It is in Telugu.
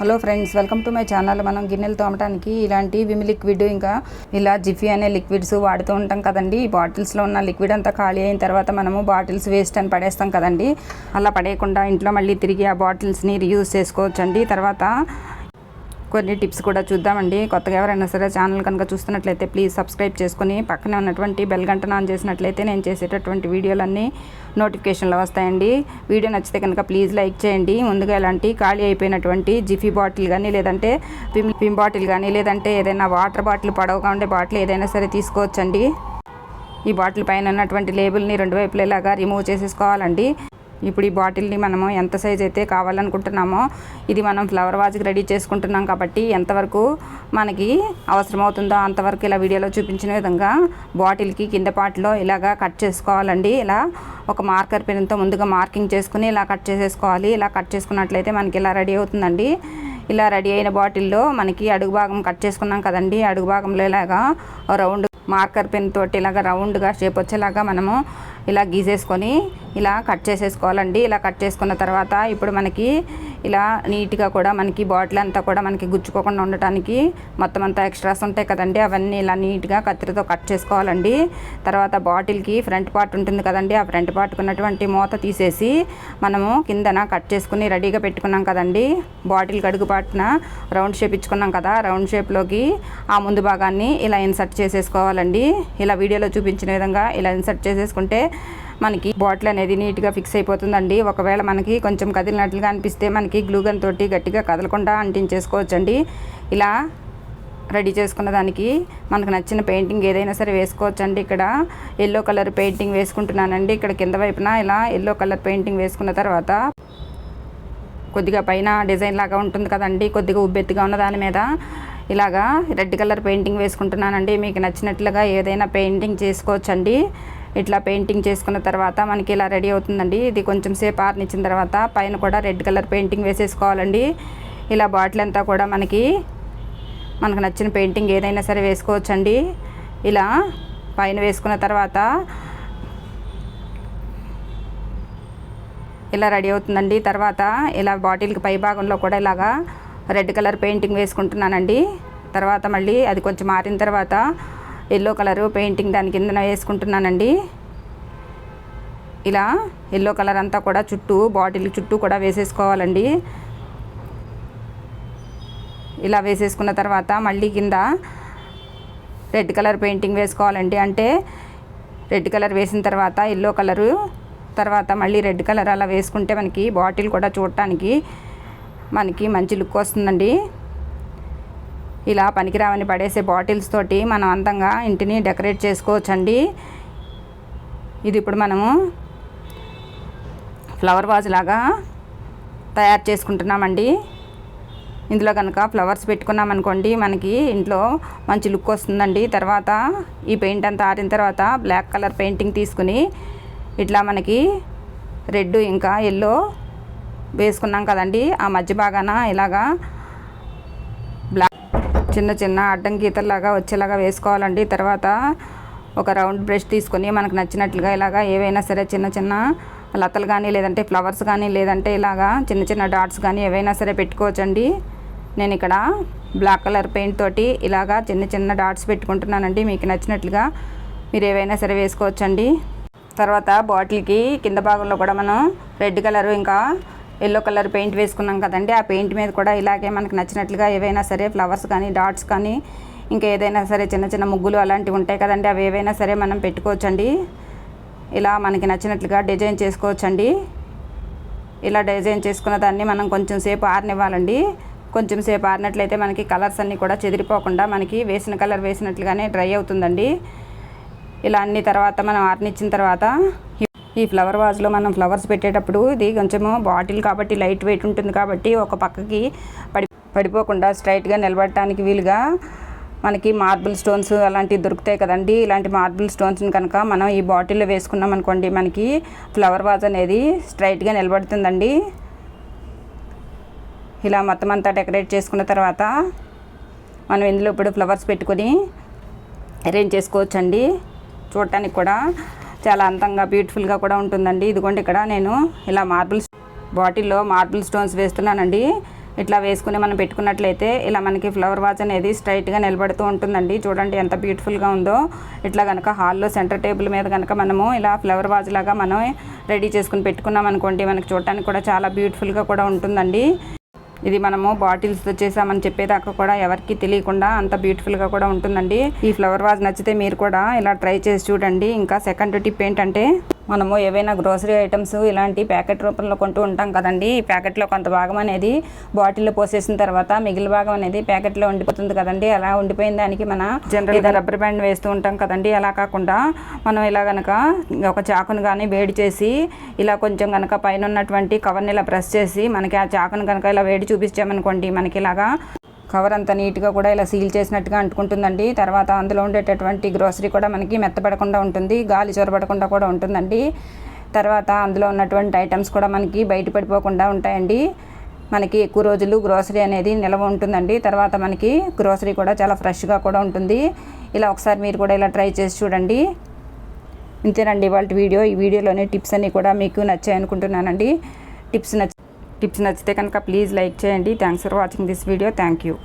Hello friends welcome to my channel. మనం గిన్నెలు తోమటానికి ఇలాంటి విమ్ లిక్విడ్ ఇంకా ఇలా జిఫీ అనే లిక్విడ్స్ వాడుతూ ఉంటాం కదండి. ఈ బాటిల్స్లో ఉన్న లిక్విడ్ అంతా ఖాళీ అయిన తర్వాత మనము బాటిల్స్ వేస్ట్ అని పడేస్తాం కదండి. అలా పడేయకుండా ఇంట్లో మళ్ళీ తిరిగి ఆ బాటిల్స్ని రీయూజ్ చేసుకోవచ్చండి. తర్వాత కొన్ని టిప్స్ కూడా చూద్దామండి. కొత్తగా ఎవరైనా సరే ఛానల్ కనుక చూస్తున్నట్లయితే ప్లీజ్ సబ్స్క్రైబ్ చేసుకుని పక్కనే ఉన్నటువంటి బెల్ గంటను ఆన్ చేసినట్లయితే నేను చేసేటటువంటి వీడియోలన్నీ నోటిఫికేషన్లో వస్తాయండి. వీడియో నచ్చితే కనుక ప్లీజ్ లైక్ చేయండి. ముందుగా ఇలాంటి ఖాళీ అయిపోయినటువంటి జిఫీ బాటిల్ కానీ లేదంటే పిమ్ పిమ్ బాటిల్ కానీ లేదంటే ఏదైనా వాటర్ బాటిల్ పడవగా ఉండే బాటిల్ ఏదైనా సరే తీసుకోవచ్చండి. ఈ బాటిల్ పైన ఉన్నటువంటి లేబుల్ని రెండు వైపులా ఇలాగా రిమూవ్ చేసేసుకోవాలండి. ఇప్పుడు ఈ బాటిల్ని మనము ఎంత సైజ్ అయితే కావాలనుకుంటున్నామో ఇది మనం ఫ్లవర్ వాజ్కి రెడీ చేసుకుంటున్నాం కాబట్టి ఎంతవరకు మనకి అవసరమవుతుందో అంతవరకు ఇలా వీడియోలో చూపించిన విధంగా బాటిల్కి కింద పాటలో ఇలాగా కట్ చేసుకోవాలండి. ఇలా ఒక మార్కర్ పెన్తో ముందుగా మార్కింగ్ చేసుకుని ఇలా కట్ చేసేసుకోవాలి. ఇలా కట్ చేసుకున్నట్లయితే మనకి ఇలా రెడీ అవుతుందండి. ఇలా రెడీ అయిన బాటిల్లో మనకి అడుగు భాగం కట్ చేసుకున్నాం కదండి. అడుగు భాగంలో ఇలాగా రౌండ్ మార్కర్ పెన్ తోటి ఇలాగ రౌండ్గా షేప్ వచ్చేలాగా మనము ఇలా గీసేసుకొని ఇలా కట్ చేసేసుకోవాలండి. ఇలా కట్ చేసుకున్న తర్వాత ఇప్పుడు మనకి ఇలా నీట్గా కూడా మనకి బాటిల్ అంతా కూడా మనకి గుచ్చుకోకుండా ఉండటానికి మొత్తం అంతా ఎక్స్ట్రాస్ ఉంటాయి కదండి. అవన్నీ ఇలా నీట్గా కత్తిరితో కట్ చేసుకోవాలండి. తర్వాత బాటిల్కి ఫ్రంట్ పార్ట్ ఉంటుంది కదండి. ఆ ఫ్రంట్ పార్ట్కి ఉన్నటువంటి మూత తీసేసి మనము కిందన కట్ చేసుకుని రెడీగా పెట్టుకున్నాం కదండి. బాటిల్ కడుగు పాటున రౌండ్ షేప్ ఇచ్చుకున్నాం కదా రౌండ్ షేప్లోకి ఆ ముందు భాగాన్ని ఇలా ఇన్సర్ట్ చేసేసుకోవాలండి. ఇలా వీడియోలో చూపించిన విధంగా ఇలా ఇన్సర్ట్ చేసేసుకుంటే మనకి బాటిల్ అనేది నీట్గా ఫిక్స్ అయిపోతుందండి. ఒకవేళ మనకి కొంచెం కదిలినట్లుగా అనిపిస్తే మనకి గ్లూగన్ తోటి గట్టిగా కదలకుండా అంటించేసుకోవచ్చండి. ఇలా రెడీ చేసుకున్న దానికి మనకు నచ్చిన పెయింటింగ్ ఏదైనా సరే వేసుకోవచ్చండి. ఇక్కడ ఎల్లో కలర్ పెయింటింగ్ వేసుకుంటున్నానండి. ఇక్కడ కింద వైపున ఇలా ఎల్లో కలర్ పెయింటింగ్ వేసుకున్న తర్వాత కొద్దిగా పైన డిజైన్ లాగా ఉంటుంది కదండి. కొద్దిగా ఉబ్బెత్తుగా ఉన్న దాని మీద ఇలాగా రెడ్ కలర్ పెయింటింగ్ వేసుకుంటున్నానండి. మీకు నచ్చినట్లుగా ఏదైనా పెయింటింగ్ చేసుకోవచ్చండి. ఇట్లా పెయింటింగ్ చేసుకున్న తర్వాత మనకి ఇలా రెడీ అవుతుందండి. ఇది కొంచెం సేపు ఆరనిచ్చిన తర్వాత పైన కూడా రెడ్ కలర్ పెయింటింగ్ వేసేసుకోవాలండి. ఇలా బాటిల్ అంతా కూడా మనకి మనకు నచ్చిన పెయింటింగ్ ఏదైనా సరే వేసుకోవచ్చండి. ఇలా పైన వేసుకున్న తర్వాత ఇలా రెడీ అవుతుందండి. తర్వాత ఇలా బాటిల్కి పై భాగంలో కూడా ఇలాగా రెడ్ కలర్ పెయింటింగ్ వేసుకుంటున్నానండి. తర్వాత మళ్ళీ అది కొంచెం మారిన తర్వాత ఎల్లో కలరు పెయింటింగ్ దాని కిందన వేసుకుంటున్నానండి. ఇలా ఎల్లో కలర్ అంతా కూడా చుట్టూ బాటిల్ చుట్టూ కూడా వేసేసుకోవాలండి. ఇలా వేసేసుకున్న తర్వాత మళ్ళీ కింద రెడ్ కలర్ పెయింటింగ్ వేసుకోవాలండి. అంటే రెడ్ కలర్ వేసిన తర్వాత ఎల్లో కలరు తర్వాత మళ్ళీ రెడ్ కలర్ అలా వేసుకుంటే మనకి బాటిల్ కూడా చూడటానికి మనకి మంచి లుక్ వస్తుందండి. ఇలా పనికిరావని పడేసే బాటిల్స్ తోటి మనం అందంగా ఇంటిని డెకరేట్ చేసుకోవచ్చండి. ఇది ఇప్పుడు మనము ఫ్లవర్ వాజ్ లాగా తయారు చేసుకుంటున్నామండి. ఇందులో కనుక ఫ్లవర్స్ పెట్టుకున్నాం అనుకోండి మనకి ఇంట్లో మంచి లుక్ వస్తుందండి. తర్వాత ఈ పెయింట్ అంతా ఆరిన తర్వాత బ్లాక్ కలర్ పెయింటింగ్ తీసుకుని ఇట్లా మనకి రెడ్ ఇంకా ఎల్లో వేసుకున్నాం కదండి. ఆ మధ్య భాగాన ఇలాగా చిన్న చిన్న అడ్డం గీతల్లాగా వచ్చేలాగా వేసుకోవాలండి. తర్వాత ఒక రౌండ్ బ్రష్ తీసుకొని మనకు నచ్చినట్లుగా ఇలాగా ఏవైనా సరే చిన్న చిన్న లతలు కానీ లేదంటే ఫ్లవర్స్ కానీ లేదంటే ఇలాగా చిన్న చిన్న డాట్స్ కానీ ఏవైనా సరే పెట్టుకోవచ్చండి. నేను ఇక్కడ బ్లాక్ కలర్ పెయింట్ తోటి ఇలాగా చిన్న చిన్న డాట్స్ పెట్టుకుంటున్నానండి. మీకు నచ్చినట్లుగా మీరు ఏవైనా సరే వేసుకోవచ్చండి. తర్వాత బాటిల్కి కింద భాగంలో కూడా మనం రెడ్ కలర్ ఇంకా ఎల్లో కలర్ పెయింట్ వేసుకున్నాం కదండి. ఆ పెయింట్ మీద కూడా ఇలాగే మనకు నచ్చినట్లుగా ఏవైనా సరే ఫ్లవర్స్ కానీ డాట్స్ కానీ ఇంకా ఏదైనా సరే చిన్న చిన్న ముగ్గులు అలాంటివి ఉంటాయి కదండి. అవి ఏవైనా సరే మనం పెట్టుకోవచ్చండి. ఇలా మనకి నచ్చినట్లుగా డిజైన్ చేసుకోవచ్చండి. ఇలా డిజైన్ చేసుకున్న దాన్ని మనం కొంచెం సేపు ఆరనివ్వాలండి. కొంచెం సేపు ఆరినట్లయితే మనకి కలర్స్ అన్నీ కూడా చెదిరిపోకుండా మనకి వేసిన కలర్ వేసినట్లుగానే డ్రై అవుతుందండి. ఇలా అన్ని తర్వాత మనం ఆరినిచ్చిన తర్వాత ఈ ఫ్లవర్ వాజ్లో మనం ఫ్లవర్స్ పెట్టేటప్పుడు ఇది కొంచెము బాటిల్ కాబట్టి లైట్ వెయిట్ ఉంటుంది కాబట్టి ఒక పక్కకి పడి పడిపోకుండా స్ట్రైట్గా నిలబడటానికి వీలుగా మనకి మార్బుల్ స్టోన్స్ అలాంటివి దొరుకుతాయి కదండి. ఇలాంటి మార్బుల్ స్టోన్స్ని కనుక మనం ఈ బాటిల్లో వేసుకున్నాం అనుకోండి మనకి ఫ్లవర్ వాజ్ అనేది స్ట్రైట్గా నిలబడుతుందండి. ఇలా మొత్తం అంతా డెకరేట్ చేసుకున్న తర్వాత మనం ఇందులో ఇప్పుడు ఫ్లవర్స్ పెట్టుకొని అరేంజ్ చేసుకోవచ్చండి. చూడటానికి కూడా చాలా అందంగా బ్యూటిఫుల్గా కూడా ఉంటుందండి. ఇదిగోండి ఇక్కడ నేను ఇలా మార్బుల్స్ బాటిల్లో మార్బుల్ స్టోన్స్ వేస్తున్నానండి. ఇట్లా వేసుకుని మనం పెట్టుకున్నట్లయితే ఇలా మనకి ఫ్లవర్ వాజ్ అనేది స్ట్రైట్గా నిలబడుతూ ఉంటుందండి. చూడండి ఎంత బ్యూటిఫుల్గా ఉందో. ఇట్లా కనుక హాల్లో సెంటర్ టేబుల్ మీద కనుక మనము ఇలా ఫ్లవర్ వాజ్ లాగా మనం రెడీ చేసుకుని పెట్టుకున్నాం అనుకోండి మనకి చూడటానికి కూడా చాలా బ్యూటిఫుల్గా కూడా ఉంటుందండి. ఇది మనము బాటిల్స్తో చేసామని చెప్పేదాకా కూడా ఎవరికి తెలియకుండా అంత బ్యూటిఫుల్గా కూడా ఉంటుందండి. ఈ ఫ్లవర్ వాజ్ నచ్చితే మీరు కూడా ఇలా ట్రై చేసి చూడండి. ఇంకా సెకండ్ టిప్ ఏంటంటే మనము ఏవైనా గ్రోసరీ ఐటమ్స్ ఇలాంటి ప్యాకెట్ రూపంలో కొంటూ ఉంటాం కదండి. ఈ ప్యాకెట్లో కొంత భాగం అనేది బాటిల్లో పోసేసిన తర్వాత మిగిలిన భాగం అనేది ప్యాకెట్లో ఉండిపోతుంది కదండి. అలా ఉండిపోయిన దానికి మన జనరల్గా రబ్బర్ బ్యాండ్ వేస్తూ ఉంటాం కదండి. అలా కాకుండా మనం ఇలా కనుక ఒక చాకును కానీ వేడి చేసి ఇలా కొంచెం కనుక పైన ఉన్నటువంటి కవర్ని ఇలా ప్రెస్ చేసి మనకి ఆ చాకును కనుక ఇలా వేడి చూపించామనుకోండి మనకి ఇలాగా కవర్ అంతా నీట్గా కూడా ఇలా సీల్ చేసినట్టుగా అంటుకుంటుందండి. తర్వాత అందులో ఉండేటటువంటి గ్రోసరీ కూడా మనకి మెత్తపడకుండా ఉంటుంది గాలి చొరబడకుండా కూడా ఉంటుందండి. తర్వాత అందులో ఉన్నటువంటి ఐటమ్స్ కూడా మనకి బయటపడిపోకుండా ఉంటాయండి. మనకి ఎక్కువ రోజులు గ్రోసరీ అనేది నిల్వ ఉంటుందండి. తర్వాత మనకి గ్రోసరీ కూడా చాలా ఫ్రెష్గా కూడా ఉంటుంది. ఇలా ఒకసారి మీరు కూడా ఇలా ట్రై చేసి చూడండి. ఇంతేనండి వాళ్ళ వీడియో. ఈ వీడియోలోనే టిప్స్ అన్నీ కూడా మీకు నచ్చాయి అనుకుంటున్నానండి టిప్స్ నచ్చ టిప్స్ నచ్చితే కనుక ప్లీజ్ లైక్ చేయండి. Thanks for watching this video thank you